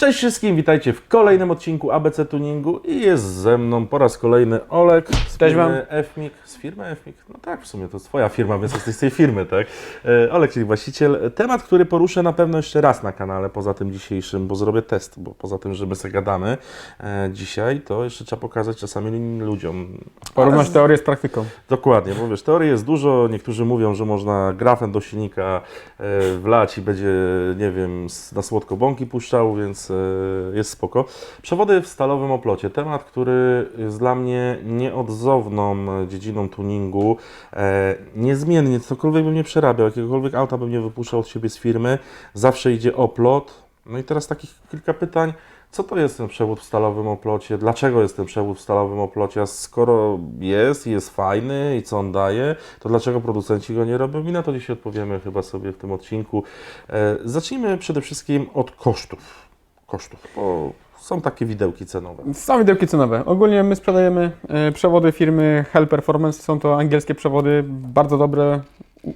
Cześć wszystkim, witajcie w kolejnym odcinku ABC Tuningu i jest ze mną po raz kolejny Olek z Cześć firmy FMIG. Z firmy FMIG? No tak, w sumie to twoja firma, więc jesteś z tej firmy, tak? E, Olek, czyli właściciel. Temat, który poruszę na pewno jeszcze raz na kanale, poza tym dzisiejszym, bo zrobię test, bo poza tym, że my sobie gadamy e, dzisiaj, to jeszcze trzeba pokazać czasami ludziom. Porównać z- teorię z praktyką. Dokładnie, bo wiesz, teorii jest dużo. Niektórzy mówią, że można grafen do silnika e, wlać i będzie, nie wiem, na słodko bąki puszczał, więc e, jest spoko. Przewody w stalowym oplocie. Temat, który jest dla mnie nieodzowną dziedziną tuningu. E, niezmiennie, cokolwiek bym nie przerabiał, jakiegokolwiek auta bym nie wypuszczał od siebie z firmy, zawsze idzie oplot. No i teraz takich kilka pytań. Co to jest ten przewód w stalowym oplocie? Dlaczego jest ten przewód w stalowym oplocie? A skoro jest i jest fajny i co on daje, to dlaczego producenci go nie robią? I na to dzisiaj odpowiemy chyba sobie w tym odcinku. E, zacznijmy przede wszystkim od kosztów. Kosztów, bo są takie widełki cenowe. Są widełki cenowe. Ogólnie my sprzedajemy e, przewody firmy Hell Performance. Są to angielskie przewody, bardzo dobre,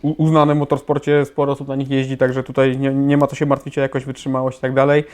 uznane w motorsporcie. Sporo osób na nich jeździ, także tutaj nie, nie ma co się martwić o jakość, wytrzymałość i tak dalej.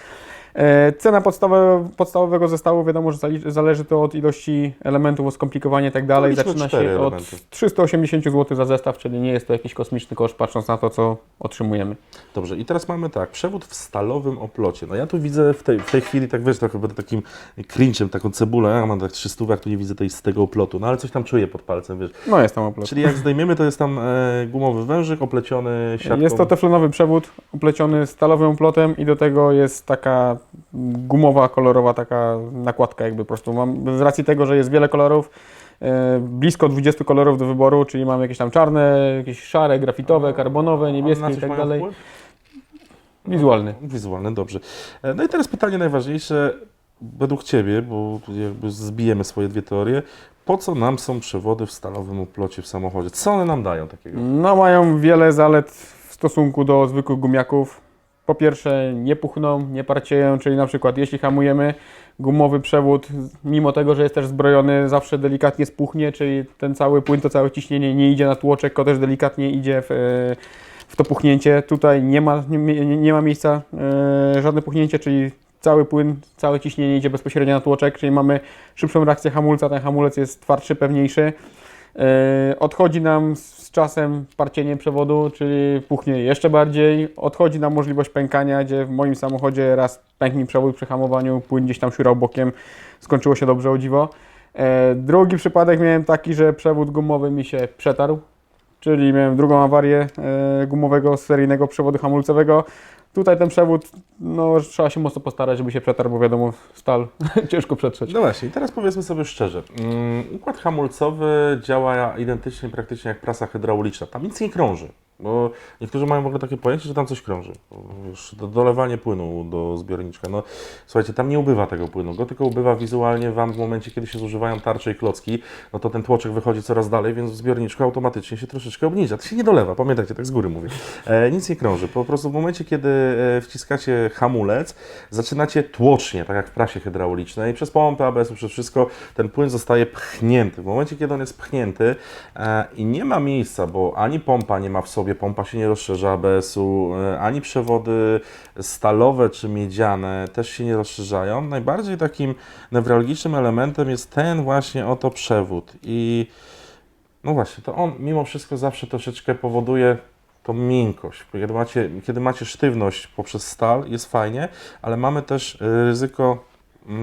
E, Cena podstawowe, podstawowego zestawu wiadomo, że zależy to od ilości elementów, od skomplikowania i tak dalej. liczmy Zaczyna się od elementy. 380 zł za zestaw, czyli nie jest to jakiś kosmiczny koszt, patrząc na to, co otrzymujemy. Dobrze, i teraz mamy tak, przewód w stalowym oplocie. No ja tu widzę w tej, w tej chwili, tak wiesz, trochę będę takim cringe'em, taką cebulę, ja mam tak 300, jak tu nie widzę tej, z tego oplotu, no ale coś tam czuję pod palcem, wiesz. No jest tam oplot. Czyli jak zdejmiemy, to jest tam e, gumowy wężyk opleciony siatką. Jest to teflonowy przewód upleciony stalowym oplotem i do tego jest taka gumowa, kolorowa taka nakładka jakby po prostu. Mam, z racji tego, że jest wiele kolorów, e, blisko 20 kolorów do wyboru, czyli mamy jakieś tam czarne, jakieś szare, grafitowe, karbonowe, niebieskie i tak dalej. wpływ? Wizualny. Wizualny, dobrze. E, No i teraz pytanie najważniejsze według Ciebie, bo tu jakby zbijemy swoje dwie teorie. Po co nam są przewody w stalowym oplocie w samochodzie? Co one nam dają takiego? No mają wiele zalet w stosunku do zwykłych gumiaków. Po pierwsze nie puchną, nie parcieją, czyli na przykład jeśli hamujemy, gumowy przewód, mimo tego, że jest też zbrojony, zawsze delikatnie spuchnie, czyli ten cały płyn, to całe ciśnienie nie idzie na tłoczek, tylko też delikatnie idzie w, w to puchnięcie. Tutaj nie ma, nie, nie- ma miejsca e, żadne puchnięcie, czyli cały płyn, całe ciśnienie idzie bezpośrednio na tłoczek, czyli mamy szybszą reakcję hamulca, ten hamulec jest twardszy, pewniejszy. E, Odchodzi nam z czasem parcienie przewodu, czyli puchnie jeszcze bardziej. Odchodzi nam możliwość pękania, gdzie w moim samochodzie raz pęknie przewód przy hamowaniu, płyn gdzieś tam siurał bokiem, skończyło się dobrze o dziwo. E, Drugi przypadek miałem taki, że przewód gumowy mi się przetarł, czyli miałem drugą awarię e, gumowego seryjnego przewodu hamulcowego. Tutaj ten przewód, no trzeba się mocno postarać, żeby się przetarł, bo wiadomo, stal ciężko przetrzeć. No właśnie, teraz powiedzmy sobie szczerze. Mm, Układ hamulcowy działa identycznie praktycznie jak prasa hydrauliczna. Tam nic nie krąży. Bo niektórzy mają w ogóle takie pojęcie, że tam coś krąży. Do, dolewanie płynu do zbiorniczka. No słuchajcie, tam nie ubywa tego płynu, go tylko ubywa wizualnie Wam w momencie, kiedy się zużywają tarcze i klocki, no to ten tłoczek wychodzi coraz dalej, więc w zbiorniczku automatycznie się troszeczkę obniża. To się nie dolewa, pamiętajcie, tak z góry mówię. E, nic nie krąży. Po prostu w momencie, kiedy e, wciskacie hamulec, zaczynacie tłocznie, tak jak w prasie hydraulicznej, przez pompę ABS-u, przez wszystko, ten płyn zostaje pchnięty. W momencie, kiedy on jest pchnięty e, i nie ma miejsca, bo ani pompa nie ma w sobie, pompa się nie rozszerza ABS-u, e, ani przewody stalowe czy miedziane też się nie rozszerzają. Najbardziej takim newralgicznym elementem jest ten właśnie oto przewód i no właśnie, to on mimo wszystko zawsze troszeczkę powoduje tą miękkość. Kiedy macie, kiedy macie sztywność poprzez stal, jest fajnie, ale mamy też y, ryzyko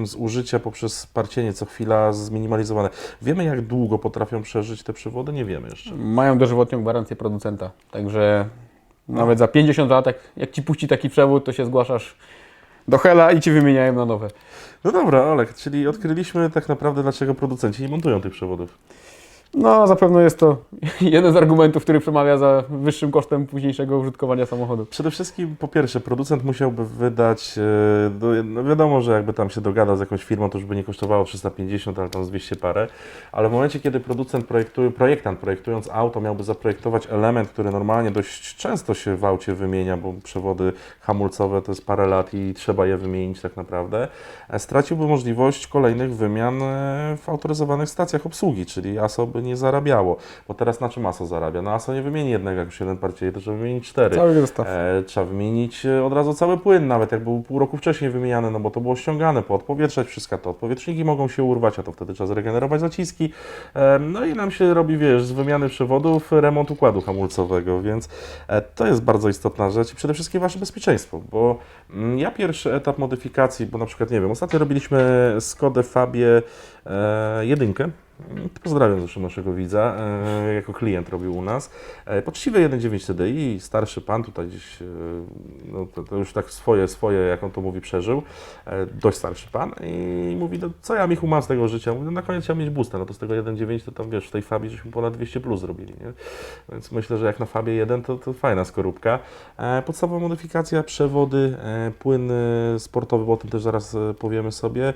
zużycia poprzez parcienie co chwila zminimalizowane. Wiemy, jak długo potrafią przeżyć te przewody? Nie wiemy jeszcze. Mają dożywotnią gwarancję producenta, także nawet za 50 lat, jak, jak Ci puści taki przewód, to się zgłaszasz do Hela i Ci wymieniają na nowe. No dobra, Olek, czyli odkryliśmy tak naprawdę, dlaczego producenci nie montują tych przewodów. No, zapewne jest to jeden z argumentów, który przemawia za wyższym kosztem późniejszego użytkowania samochodu. Przede wszystkim, po pierwsze, producent musiałby wydać, e, no wiadomo, że jakby tam się dogadał z jakąś firmą, to już by nie kosztowało 350, ale tam z 200 parę, ale w momencie, kiedy producent projektuje, projektant projektując auto miałby zaprojektować element, który normalnie dość często się w aucie wymienia, bo przewody hamulcowe to jest parę lat i trzeba je wymienić tak naprawdę, e, straciłby możliwość kolejnych wymian e, w autoryzowanych stacjach obsługi, czyli ASO by nie zarabiało. Bo teraz na czym ASO zarabia? No ASO nie wymieni jednego, jak już jeden parcie, to trzeba wymienić cztery. Cały zestaw. E, trzeba wymienić e, od razu cały płyn, nawet jak był pół roku wcześniej wymieniany, no bo to było ściągane, poodpowietrzać wszystko to. Odpowietrzniki mogą się urwać, a to wtedy trzeba zregenerować zaciski. E, no i nam się robi, wiesz, z wymiany przewodów remont układu hamulcowego, więc e, to jest bardzo istotna rzecz i przede wszystkim Wasze bezpieczeństwo, bo mm, ja pierwszy etap modyfikacji, bo na przykład, nie wiem, ostatnio robiliśmy Skodę Fabie e, jedynkę, Pozdrawiam zresztą naszego widza, e, jako klient robił u nas. E, poczciwy 1.9 TDI, starszy pan tutaj gdzieś, e, no to, to już tak swoje, swoje, jak on to mówi, przeżył. Dość starszy pan i mówi, no co ja Michu mam z tego życia? Mówi, no na koniec chciał mieć boosta, no to z tego 1.9 to tam wiesz, w tej Fabii żeśmy ponad 200 plus zrobili, nie? Więc myślę, że jak na Fabie 1 to, to fajna skorupka. Podstawowa modyfikacja, przewody, płyn sportowy, bo o tym też zaraz powiemy sobie.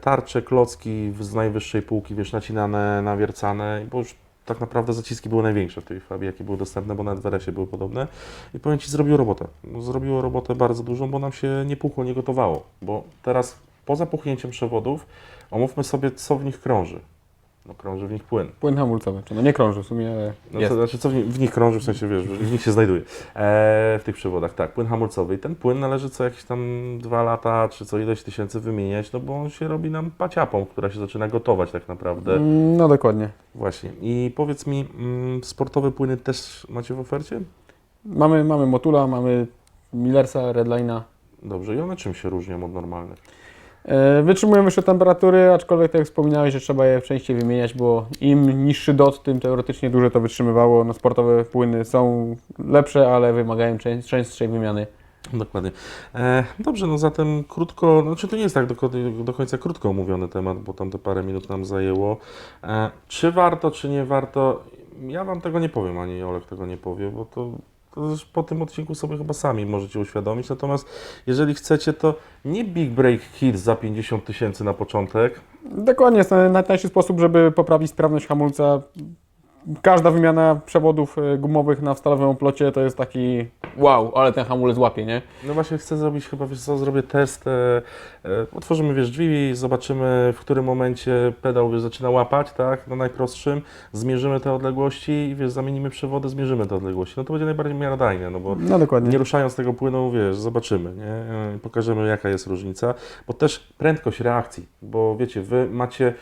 Tarcze, klocki z najwyższej półki, wiesz, nacinane, nawiercane, bo już tak naprawdę zaciski były największe w tej Fabii, jakie były dostępne, bo nawet w RS-ie były podobne. I powiem Ci, zrobiło robotę. No, Zrobiło robotę bardzo dużą, bo nam się nie puchło, nie gotowało. Bo teraz poza puchnięciem przewodów, omówmy sobie, co w nich krąży. No krąży w nich płyn. Płyn hamulcowy, czy no nie krąży w sumie, ale No jest. to znaczy, co w, ni- w nich krąży, w sensie, wiesz, w nich się znajduje. E, w tych przewodach, tak, płyn hamulcowy. I ten płyn należy co jakieś tam dwa lata, czy co ileś tysięcy wymieniać, no bo on się robi nam paciapą, która się zaczyna gotować tak naprawdę. Mm, No dokładnie. Właśnie. I powiedz mi, mm, sportowe płyny też macie w ofercie? Mamy, mamy Motula, mamy Millersa, Redline'a. Dobrze. I one czym się różnią od normalnych? E, Wytrzymują wyższe temperatury, aczkolwiek tak jak wspominałeś, że trzeba je częściej wymieniać, bo im niższy dot, tym teoretycznie dłużej to wytrzymywało. No, sportowe płyny są lepsze, ale wymagają czę- częstszej wymiany. Dokładnie. E, dobrze, no zatem krótko, znaczy to nie jest tak do, do końca krótko omówiony temat, bo tam te parę minut nam zajęło. E, czy warto, czy nie warto? Ja Wam tego nie powiem, ani Olek tego nie powie, bo to, po tym odcinku sobie chyba sami możecie uświadomić. Natomiast jeżeli chcecie, to nie Big Break Hit za 50 tysięcy na początek, Dokładnie, jest najtańszy sposób, żeby poprawić sprawność hamulca. Każda wymiana przewodów e, gumowych na stalowym oplocie to jest taki wow, ale ten hamulec łapie, nie? No właśnie chcę zrobić chyba, wiesz co, zrobię test, e, e, otworzymy, wiesz, drzwi, zobaczymy w którym momencie pedał, wiesz, zaczyna łapać, tak, na najprostszym, zmierzymy te odległości i, wiesz, zamienimy przewody, zmierzymy te odległości, no to będzie najbardziej miarodajne, no bo No dokładnie. nie ruszając tego płynu, wiesz, zobaczymy, nie, E, pokażemy jaka jest różnica, bo też prędkość reakcji, bo wiecie, wy macie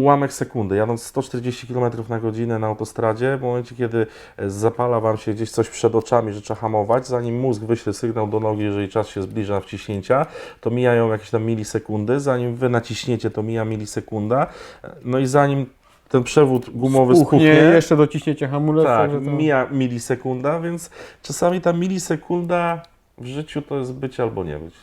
ułamek sekundy, jadąc 140 km na godzinę na autostradzie, w momencie kiedy e, zapala Wam się gdzieś coś przed oczami, że trzeba hamować, zanim mózg wyśle sygnał do nogi, jeżeli czas się zbliża wciśnięcia, to mijają jakieś tam milisekundy, zanim Wy naciśniecie, to mija milisekunda, E, no i zanim ten przewód gumowy Spuchnie, spuchnie, jeszcze dociśniecie hamulec. tak, to... mija milisekunda, więc czasami ta milisekunda w życiu to jest być albo nie być.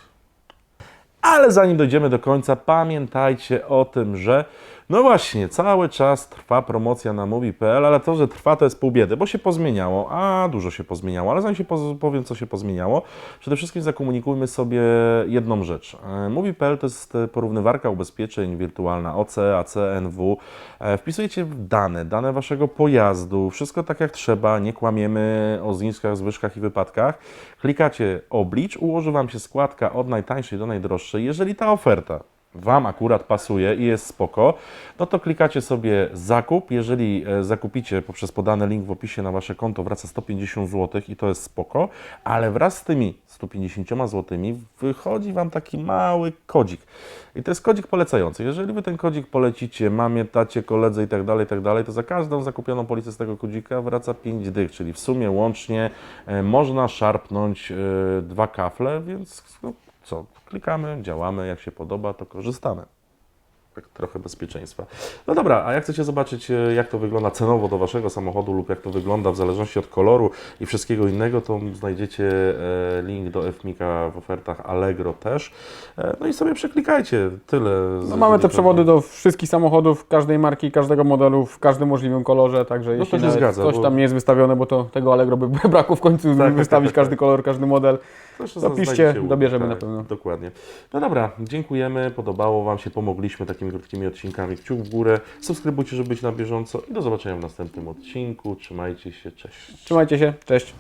Ale zanim dojdziemy do końca, pamiętajcie o tym, że no właśnie, cały czas trwa promocja na Mobi.pl, ale to, że trwa, to jest pół biedy, bo się pozmieniało, a dużo się pozmieniało, ale zanim się powiem, co się pozmieniało, przede wszystkim zakomunikujmy sobie jedną rzecz. E, Mobi.pl to jest e, porównywarka ubezpieczeń wirtualna OC, AC, NW. E, Wpisujecie dane, dane waszego pojazdu, wszystko tak jak trzeba, nie kłamiemy o zniskach, zwyżkach i wypadkach. Klikacie oblicz, ułoży Wam się składka od najtańszej do najdroższej. Jeżeli ta oferta Wam akurat pasuje i jest spoko, no to klikacie sobie zakup. Jeżeli e, zakupicie poprzez podany link w opisie na Wasze konto, wraca 150 zł i to jest spoko, ale wraz z tymi 150 zł wychodzi Wam taki mały kodzik. I to jest kodzik polecający. Jeżeli Wy ten kodzik polecicie mamie, tacie, koledze i tak dalej, i tak dalej, to za każdą zakupioną policję z tego kodzika wraca 5 dych, czyli w sumie łącznie e, można szarpnąć e, dwa kafle, więc no, co, klikamy, działamy, jak się podoba, to korzystamy. Tak trochę bezpieczeństwa. No dobra, a jak chcecie zobaczyć, e, jak to wygląda cenowo do Waszego samochodu lub jak to wygląda w zależności od koloru i wszystkiego innego, to znajdziecie e, link do FMIKA w ofertach Allegro też. E, No i sobie przeklikajcie. Tyle. No, mamy te przewody do wszystkich samochodów, każdej marki, każdego modelu, w każdym możliwym kolorze, także No to jeśli zgadza, coś bo- tam nie jest wystawione, bo to tego Allegro by brakło w końcu tak, wystawić tak, każdy tak. kolor, każdy model. Proszę, To piszcie, znajdziecie łuk, dobierzemy na pewno. Dokładnie. No dobra, dziękujemy, podobało Wam się, pomogliśmy takimi krótkimi odcinkami. Kciuk w górę, subskrybujcie, żeby być na bieżąco i do zobaczenia w następnym odcinku. Trzymajcie się, cześć. Trzymajcie się, cześć.